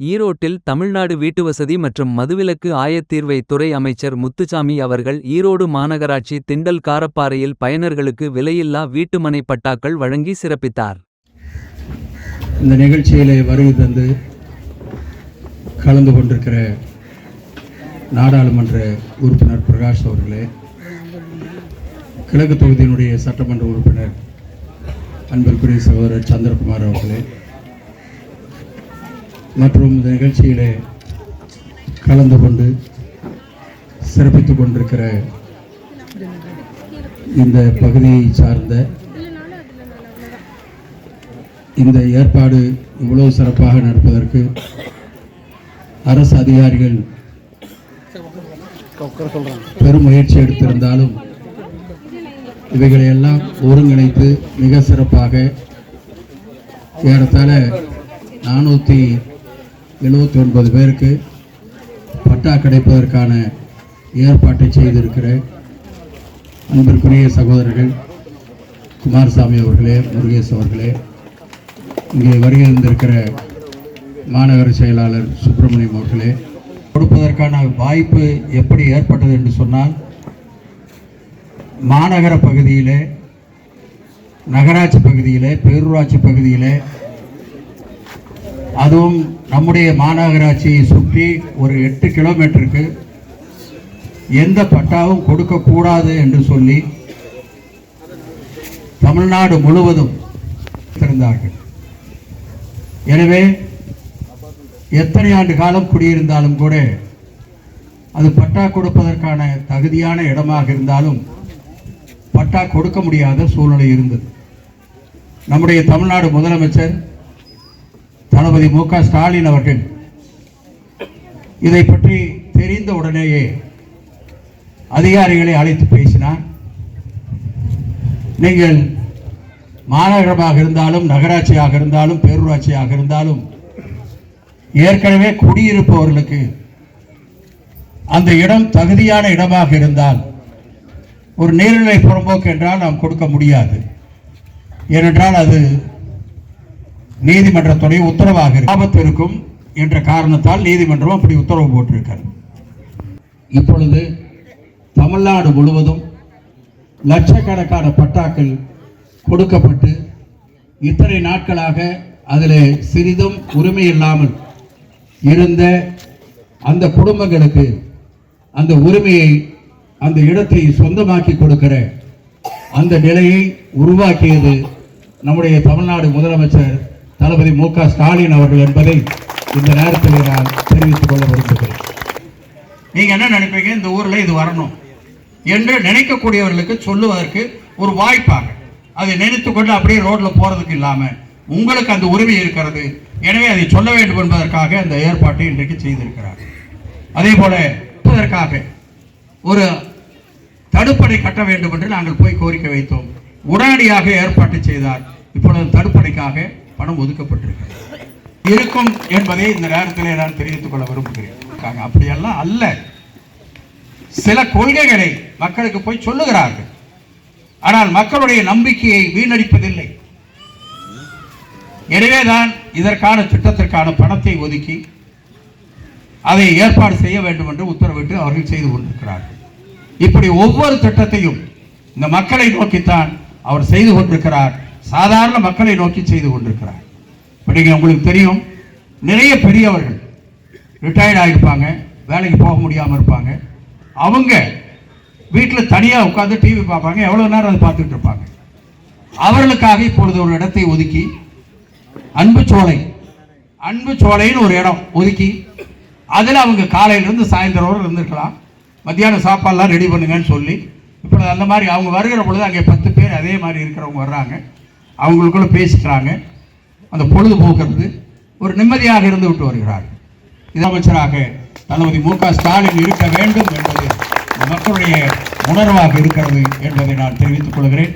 ஈரோட்டில் தமிழ்நாடு வீட்டுவசதி மற்றும் மதுவிலக்கு ஆயத்தீர்வை துறை அமைச்சர் முத்துசாமி அவர்கள் ஈரோடு மாநகராட்சி திண்டல் காரப்பாறையில் பயனர்களுக்கு விலையில்லா வீட்டுமனை பட்டாக்கள் வழங்கி சிறப்பித்தார். இந்த நிகழ்ச்சியில் வருகை தந்து கலந்து கொண்டிருக்கிற நாடாளுமன்ற உறுப்பினர் பிரகாஷ் அவர்களே கிழக்கு தொகுதியினுடைய சட்டமன்ற உறுப்பினர் அன்பிற்குரிய சகோதரர் சந்திரகுமார் அவர்களே மற்றும் இந்த நிகழ்ச்சியிலே கலந்து கொண்டு சிறப்பித்துக் கொண்டிருக்கிற இந்த பகுதியை சார்ந்த இந்த ஏற்பாடு இவ்வளவு சிறப்பாக நடப்பதற்கு அரசு அதிகாரிகள் பெரும் முயற்சி எடுத்திருந்தாலும் இவைகளை எல்லாம் ஒருங்கிணைத்து மிக சிறப்பாக ஏறத்தாழ நானூற்றி எழுபத்தி ஒன்பது பேருக்கு பட்டா கிடைப்பதற்கான ஏற்பாட்டை செய்திருக்கிற அன்பிற்குரிய சகோதரர்கள் குமாரசாமி அவர்களே முருகேஷ் அவர்களே இங்கே வருகை இருந்திருக்கிற மாநகர செயலாளர் சுப்பிரமணியம் அவர்களே. கொடுப்பதற்கான வாய்ப்பு எப்படி ஏற்பட்டது என்று சொன்னால் மாநகர பகுதியிலே நகராட்சி பகுதியிலே பேரூராட்சி பகுதியிலே அதுவும் நம்முடைய மாநகராட்சியை சுற்றி ஒரு எட்டு கிலோமீட்டருக்கு எந்த பட்டாவும் கொடுக்கக்கூடாது என்று சொல்லி தமிழ்நாடு முழுவதும் இருந்தார்கள் எனவே எத்தனை ஆண்டு காலம் குடியிருந்தாலும் கூட அது பட்டா கொடுப்பதற்கான தகுதியான இடமாக இருந்தாலும் பட்டா கொடுக்க முடியாத சூழ்நிலை இருந்தது. நம்முடைய தமிழ்நாடு முதலமைச்சர் தளபதி மு க ஸ்டாலின் அவர்கள் இதை பற்றி தெரிந்த உடனேயே அதிகாரிகளை அழைத்து பேசினார். நீங்கள் மாநகரமாக இருந்தாலும் நகராட்சியாக இருந்தாலும் பேரூராட்சியாக இருந்தாலும் ஏற்கனவே குடியிருப்பவர்களுக்கு அந்த இடம் தகுதியான இடமாக இருந்தால் ஒரு நீர்நிலை புறம்போக்கு என்றால் நாம் கொடுக்க முடியாது. ஏனென்றால் அது நீதிமன்றத்துடைய உத்தரவாக ஆபத்து இருக்கும் என்ற காரணத்தால் நீதிமன்றம் அப்படி உத்தரவு போட்டிருக்காரு. இப்பொழுது தமிழ்நாடு முழுவதும் லட்சக்கணக்கான பட்டாக்கள் கொடுக்கப்பட்டு இத்தனை நாட்களாக அதில் சிறிதும் உரிமை இல்லாமல் இருந்த அந்த குடும்பங்களுக்கு அந்த உரிமையை அந்த இடத்தை சொந்தமாக்கி கொடுக்கிற அந்த நிலையை உருவாக்கியது நம்முடைய தமிழ்நாடு முதலமைச்சர் தளபதி மு க ஸ்டாலின் அவர்கள் என்பதை இந்த நேரத்தில் நான் தெரிவித்துக் கொள்ள விரும்புகிறேன். நீங்க என்ன நினைப்பீங்க? இந்த ஊரில் இது வரணும் என்று நினைக்கக்கூடியவர்களுக்கு சொல்லுவதற்கு ஒரு வாய்ப்பாக. அதை நினைத்து கொண்டு அப்படியே ரோட்ல போறதுக்கு இல்லாம உங்களுக்கு அந்த உரிமை இருக்கிறது. எனவே அதை சொல்ல வேண்டும் என்பதற்காக அந்த ஏற்பாட்டை இன்றைக்கு செய்திருக்கிறார். அதே போல இதற்காக ஒரு தடுப்பணை கட்ட வேண்டும் என்று நாங்கள் போய் கோரிக்கை வைத்தோம். உடனடியாக ஏற்பாட்டு செய்தார். இப்பொழுது தடுப்பணைக்காக பணம் ஒதுக்கப்பட்டிருக்கு இருக்கும் என்பதை இந்த நேரத்தில் நான் தெரிவித்துக் கொள்ள விரும்புகிறேன். அப்படியெல்லாம் அல்ல. சில கொள்கைகளை மக்களுக்கு போய் சொல்லுகிறார்கள். ஆனால் மக்களுடைய நம்பிக்கையை வீணடிப்பதில்லை. எனவேதான் இதற்கான திட்டத்திற்கான பணத்தை ஒதுக்கி அதை ஏற்பாடு செய்ய வேண்டும் என்று உத்தரவிட்டு அவர்கள் செய்து கொண்டிருக்கிறார்கள். இப்படி ஒவ்வொரு திட்டத்தையும் இந்த மக்களை நோக்கித்தான் அவர் செய்து கொண்டிருக்கிறார். சாதாரண மக்களை நோக்கி செய்து கொண்டிருக்கிறார். இப்போ நீங்கள் உங்களுக்கு தெரியும் நிறைய பெரியவர்கள் ரிட்டையர்ட் ஆகிருப்பாங்க வேலைக்கு போக முடியாமல் இருப்பாங்க. அவங்க வீட்டில் தனியாக உட்காந்து டிவி பார்ப்பாங்க எவ்வளோ நேரம் அதை பார்த்துட்டு இருப்பாங்க. அவர்களுக்காக இப்பொழுது ஒரு இடத்தை ஒதுக்கி அன்பு சோலை அன்பு சோலைன்னு ஒரு இடம் ஒதுக்கி அதில் அவங்க காலையிலேருந்து சாயந்தரம் வரை மத்தியானம் சாப்பாடெலாம் ரெடி பண்ணுங்கன்னு சொல்லி இப்போ அந்த மாதிரி அவங்க வருகிற பொழுது அங்கே பத்து பேர் அதே மாதிரி இருக்கிறவங்க வர்றாங்க. அவங்களுக்குள்ள பேசிக்கிறாங்க. அந்த பொழுது போக்குறது ஒரு நிம்மதியாக இருந்து விட்டு வருகிறார். முதலமைச்சராக தளபதி மு க ஸ்டாலின் இருக்க வேண்டும் என்பது மக்களுடைய உணர்வாக இருக்கிறது என்பதை நான் தெரிவித்துக் கொள்கிறேன்.